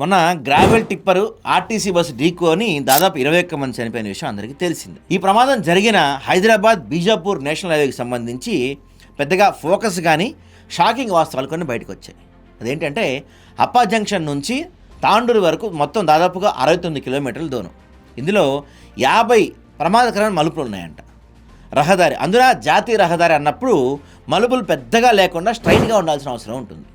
మొన్న gravel tipper RTC bus ఢీకొని దాదాపు ఇరవై ఒక్క మంది చనిపోయిన విషయం అందరికీ తెలిసింది. ఈ ప్రమాదం జరిగిన హైదరాబాద్ బీజాపూర్ నేషనల్ హైవేకి సంబంధించి పెద్దగా ఫోకస్ కానీ షాకింగ్ వాస్తవాలు కొన్ని బయటకు వచ్చాయి అదేంటంటే అప్పా జంక్షన్ నుంచి తాండూరు వరకు మొత్తం దాదాపుగా అరవై తొమ్మిది కిలోమీటర్ల దూరం. ఇందులో యాభై ప్రమాదకరమైన మలుపులు ఉన్నాయంట. రహదారి అందున జాతీయ రహదారి అన్నప్పుడు మలుపులు పెద్దగా లేకుండా స్ట్రైట్గా ఉండాల్సిన అవసరం ఉంటుంది.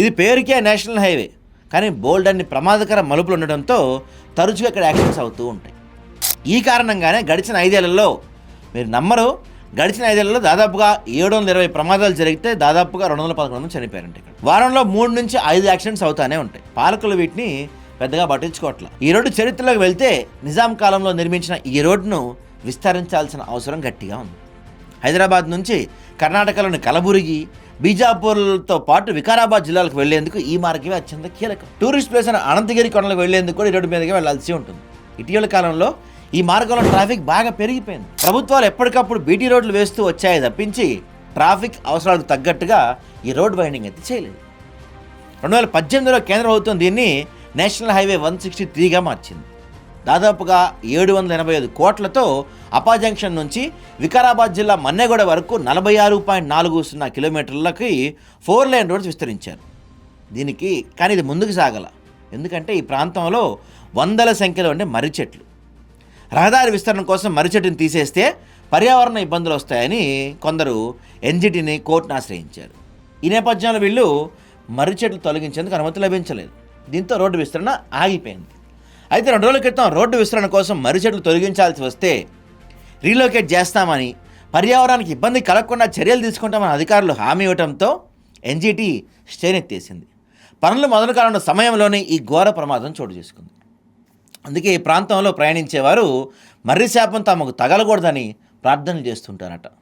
ఇది పేరుకే నేషనల్ హైవే. కానీ బోల్డ్ అన్ని ప్రమాదకర మలుపులు ఉండడంతో తరచుగా ఇక్కడ యాక్సిడెంట్స్ అవుతూ ఉంటాయి. ఈ కారణంగానే గడిచిన ఐదేళ్ళలో మీరు నమ్మరు గడిచిన ఐదేళ్ళలో దాదాపుగా ఏడు వందల ఇరవై ప్రమాదాలు జరిగితే దాదాపుగా రెండు వందల పదకొండు మంది చనిపోయారంట ఇక్కడ. వారంలో మూడు నుంచి ఐదు యాక్సిడెంట్స్ అవుతానే ఉంటాయి. పాలకులు వీటిని పెద్దగా పట్టించుకోవట్ల. ఈ రోడ్డు చరిత్రలోకి వెళ్తే నిజాం కాలంలో నిర్మించిన ఈ రోడ్డును విస్తరించాల్సిన అవసరం గట్టిగా ఉంది. హైదరాబాద్ నుంచి కర్ణాటకలోని కలబురిగి బీజాపూర్లతో పాటు వికారాబాద్ జిల్లాలకు వెళ్ళేందుకు ఈ మార్గమే అత్యంత కీలకం. టూరిస్ట్ ప్లేస్ అయిన అనంతగిరి కొండలకు వెళ్ళేందుకు కూడా ఈ రోడ్డు మీదకి వెళ్ళాల్సి ఉంటుంది. ఇటీవల కాలంలో ఈ మార్గంలో ట్రాఫిక్ బాగా పెరిగిపోయింది. ప్రభుత్వాలు ఎప్పటికప్పుడు బీటీ రోడ్లు వేస్తూ వచ్చాయి తప్పించి ట్రాఫిక్ అవసరాలకు తగ్గట్టుగా ఈ రోడ్ వైండింగ్ అయితే చేయలేదు. రెండు వేల పద్దెనిమిదిలో కేంద్ర ప్రభుత్వం దీన్ని నేషనల్ హైవే వన్ సిక్స్టీ త్రీగా మార్చింది. దాదాపుగా ఏడు వందల ఎనభై ఐదు కోట్లతో అపా జంక్షన్ నుంచి వికారాబాద్ జిల్లా మన్నెగూడ వరకు నలభై ఆరు పాయింట్ నాలుగు సున్నా కిలోమీటర్లకి ఫోర్ లైన్ రోడ్స్ విస్తరించారు. దీనికి కానీ ఇది ముందుకు సాగల. ఎందుకంటే ఈ ప్రాంతంలో వందల సంఖ్యలో ఉండే మర్రి చెట్లు. రహదారి విస్తరణ కోసం మర్రి చెట్టుని తీసేస్తే పర్యావరణ ఇబ్బందులు వస్తాయని కొందరు ఎన్జిటిని కోర్టును ఆశ్రయించారు. ఈ నేపథ్యంలో వీళ్ళు మర్రి చెట్లు తొలగించేందుకు అనుమతి లభించలేదు. దీంతో రోడ్డు విస్తరణ ఆగిపోయింది. అయితే రెండు రోజుల క్రితం రోడ్డు విస్తరణ కోసం మర్రి చెట్లు తొలగించాల్సి వస్తే రీలోకేట్ చేస్తామని పర్యావరణానికి ఇబ్బంది కలగకుండా చర్యలు తీసుకుంటామని అధికారులు హామీ ఇవ్వడంతో ఎన్జీటీ స్టేనెత్తేసింది పనులు మొదలు కానున్న సమయంలోనే ఈ ఘోర ప్రమాదం చోటు చేసుకుంది. అందుకే ఈ ప్రాంతంలో ప్రయాణించేవారు మర్రి శాపం తమకు తగలకూడదని ప్రార్థనలు చేస్తుంటారట.